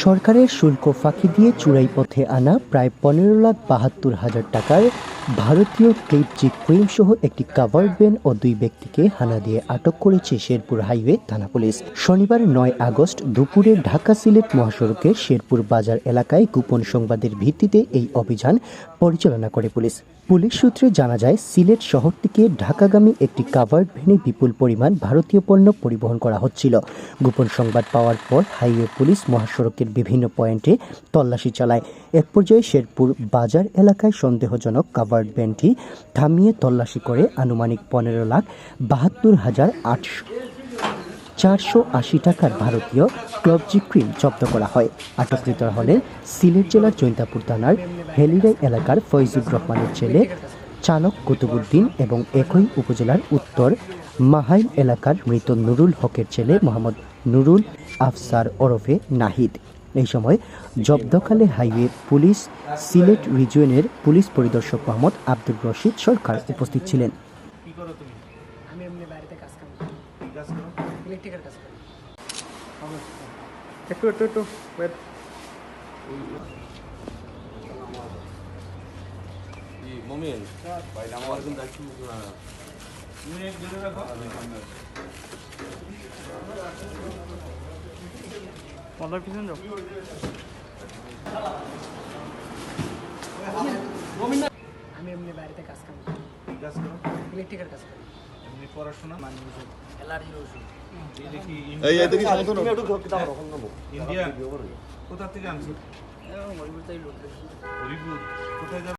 সরকারের শুল্ক ফাঁকি দিয়ে চূড়াই পথে আনা প্রায় পনেরো লাখ বাহাত্তর হাজার টাকার ভারতীয় ক্লিপ জি ক্রিম সহ একটি কাভার ভ্যান ও দুই ব্যক্তিকে হানা দিয়ে আটক করেছে শেরপুর হাইওয়ে থানা পুলিশ। শনিবার নয় আগস্ট দুপুরে ঢাকা সিলেট মহাসড়কের শেরপুর বাজার এলাকায় গোপন সংবাদের ভিত্তিতে এই অভিযান পরিচালনা করে পুলিশ। পুলিশ সূত্রে জানা যায়, সিলেট শহর থেকে ঢাকাগামী একটি কাভার্ড ভ্যানে বিপুল পরিমাণ ভারতীয় পণ্য পরিবহন করা হচ্ছিল। গোপন সংবাদ পাওয়ার পর হাইওয়ে পুলিশ মহাসড়কের বিভিন্ন পয়েন্টে তল্লাশি চালায়। এক পর্যায়ে শেরপুর বাজার এলাকায় সন্দেহজনক কাভার্ড ভ্যানটি থামিয়ে তল্লাশি করে আনুমানিক পনেরো লাখ বাহাত্তর হাজার আটশো, চারশো আশি টাকার ভারতীয় ক্লবজি ক্রিম জব্দ করা হয়। আটককৃতরা হলেন সিলেট জেলার জৈন্তাপুর থানার হেলিরাই এলাকার ফয়জুর রহমানের ছেলে চালক কুতুবুদ্দিন এবং একই উপজেলার উত্তর মাহাইল এলাকার মৃত নুরুল হকের ছেলে মোহাম্মদ নুরুল আফসার ওরফে নাহিদ। এই সময় জব্দকালে হাইওয়ে পুলিশ সিলেট রিজিয়নের পুলিশ পরিদর্শক মোহাম্মদ আব্দুর রশিদ সরকার উপস্থিত ছিলেন। কি করো তুমি আমি এমনি বাড়িতে কাজ কাম করি কি কাজ করো ইলেকট্রিক্যাল কাজ করি একটু একটু একটু ওয়েট মমিন ভাই আমার কিন্তু একটু তুমি এক দূরে রাখো পনেরো পিছন যাও আমি এমনি বাড়িতে কাজ কাম করি। কাজ করো। ইলেকট্রিকের কাজ করি। এমনি পড়াশোনা? মানে অ্যালার্জির ওষুধ। এই এই দেখি ইন্ডিয়া কোথা থেকে আনছো? হরিপুর। কোথায় যাবে